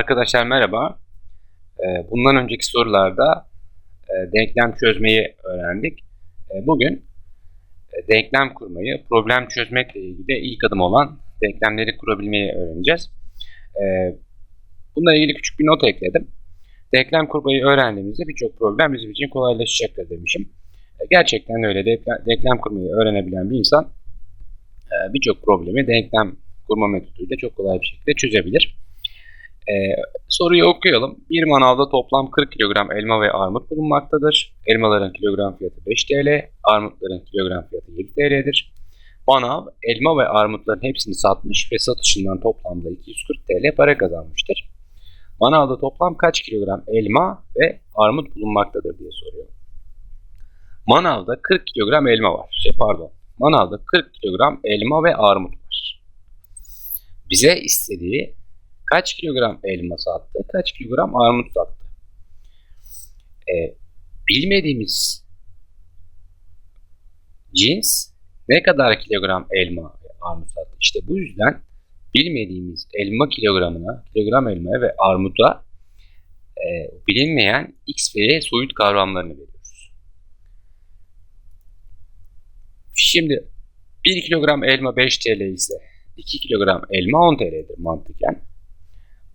Arkadaşlar merhaba. Ee, Bundan önceki sorularda e, denklem çözmeyi öğrendik. E, Bugün e, denklem kurmayı, problem çözmekle ilgili ilk adım olan denklemleri kurabilmeyi öğreneceğiz. Bununla ilgili küçük bir not ekledim. Denklem kurmayı öğrendiğimizde birçok problem bizim için kolaylaşacaktır demişim. Gerçekten öyle. Denklem- kurmayı öğrenebilen bir insan birçok problemi denklem kurma metoduyla çok kolay bir şekilde çözebilir. Ee, soruyu okuyalım. Bir manavda toplam 40 kilogram elma ve armut bulunmaktadır. Elmaların kilogram fiyatı 5 TL, armutların kilogram fiyatı 7 TL'dir. Manav elma ve armutların hepsini satmış ve satışından toplamda 240 TL para kazanmıştır. Manavda toplam kaç kilogram elma ve armut bulunmaktadır diye soruyor. Manavda 40 kilogram elma var. Şey pardon. Manavda 40 kilogram elma ve armut var. Bize istediği kaç kilogram elma sattı, kaç kilogram armut sattı. Ee, bilmediğimiz cins ne kadar kilogram elma armut sattı. İşte bu yüzden bilmediğimiz elma kilogramına, kilogram elmaya ve armuda e, bilinmeyen x ve y soyut kavramlarını veriyoruz. Şimdi 1 kilogram elma 5 TL ise 2 kilogram elma 10 TL'dir mantıken.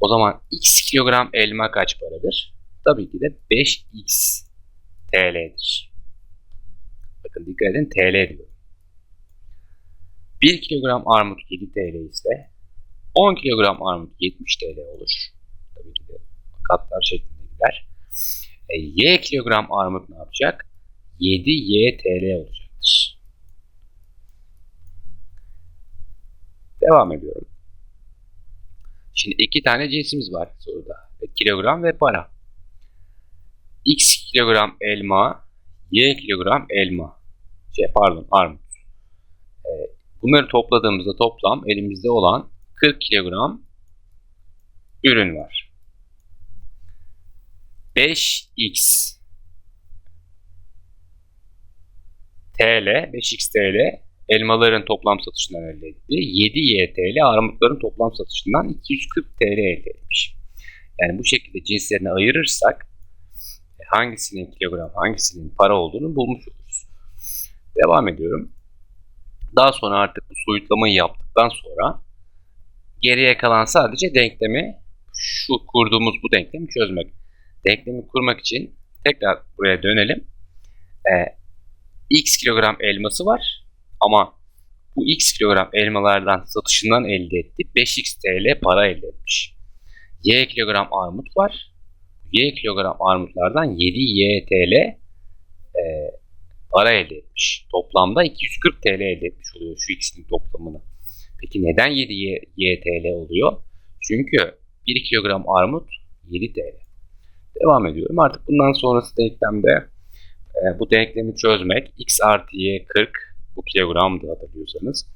O zaman x kilogram elma kaç paradır? Tabii ki de 5x TL'dir. Bakın dikkat edin TL diyorum. 1 kilogram armut 7 TL ise 10 kilogram armut 70 TL olur. Tabii ki de katlar şeklinde gider. E, y kilogram armut ne yapacak? 7y TL olacaktır. Devam ediyorum. Şimdi iki tane cinsimiz var soruda. Kilogram ve para. X kilogram elma, Y kilogram elma. Şey pardon armut. Ee, bunları topladığımızda toplam elimizde olan 40 kilogram ürün var. 5x TL, 5x TL elmaların toplam satışından elde etti. 7 YTL armutların toplam satışından 240 TL elde etmiş. Yani bu şekilde cinslerini ayırırsak e, hangisinin kilogram, hangisinin para olduğunu bulmuş oluruz. Devam ediyorum. Daha sonra artık bu soyutlamayı yaptıktan sonra geriye kalan sadece denklemi şu kurduğumuz bu denklemi çözmek. Denklemi kurmak için tekrar buraya dönelim. Ee, x kilogram elması var. Ama bu x kilogram elmalardan satışından elde etti. 5x TL para elde etmiş. Y kilogram armut var. Y kilogram armutlardan 7y TL e, para elde etmiş. Toplamda 240 TL elde etmiş oluyor şu ikisinin toplamını. Peki neden 7y y TL oluyor? Çünkü 1 kilogram armut 7 TL. Devam ediyorum. Artık bundan sonrası denklemde e, bu denklemi çözmek x artı y 40 bu kilogramdı hatırlıyorsanız.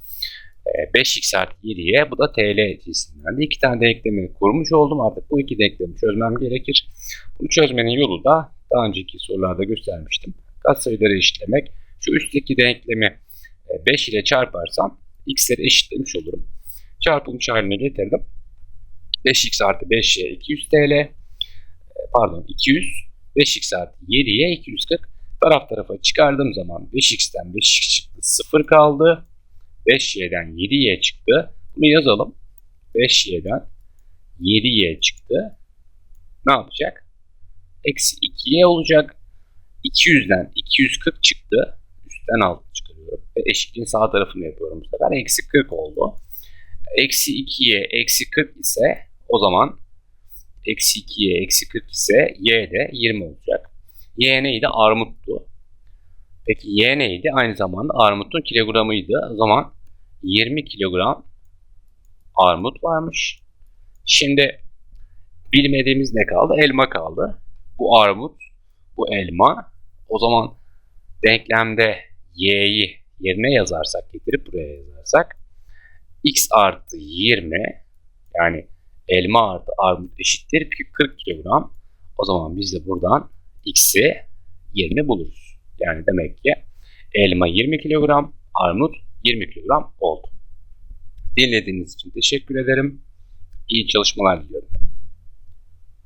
5x artı 7'ye bu da TL cinsinden. İki tane denklemi kurmuş oldum. Artık bu iki denklemi çözmem gerekir. Bunu çözmenin yolu da daha önceki sorularda göstermiştim. Katsayıları eşitlemek. Şu üstteki denklemi 5 ile çarparsam x'leri eşitlemiş olurum. Çarpılmış haline getirdim. 5x artı 5y 200 TL. Pardon 200. 5x artı 7y 240. Taraf tarafa çıkardığım zaman 5x'ten 5x çıktı 0 kaldı. 5y'den 7y çıktı. Bunu yazalım. 5y'den 7y çıktı. Ne yapacak? Eksi 2y olacak. 200'den 240 çıktı. Üstten alt çıkarıyorum. Ve eşitliğin sağ tarafını yapıyorum bu sefer. Eksi 40 oldu. Eksi 2y eksi 40 ise o zaman eksi 2y eksi 40 ise y de 20 olacak. Y neydi? Armuttu. Peki Y neydi? Aynı zamanda armutun kilogramıydı. O zaman 20 kilogram armut varmış. Şimdi bilmediğimiz ne kaldı? Elma kaldı. Bu armut, bu elma. O zaman denklemde Y'yi yerine yazarsak, getirip buraya yazarsak X artı 20 yani elma artı armut eşittir 40 kilogram. O zaman biz de buradan x'i 20 buluruz. Yani demek ki elma 20 kilogram, armut 20 kilogram oldu. Dinlediğiniz için teşekkür ederim. İyi çalışmalar diliyorum.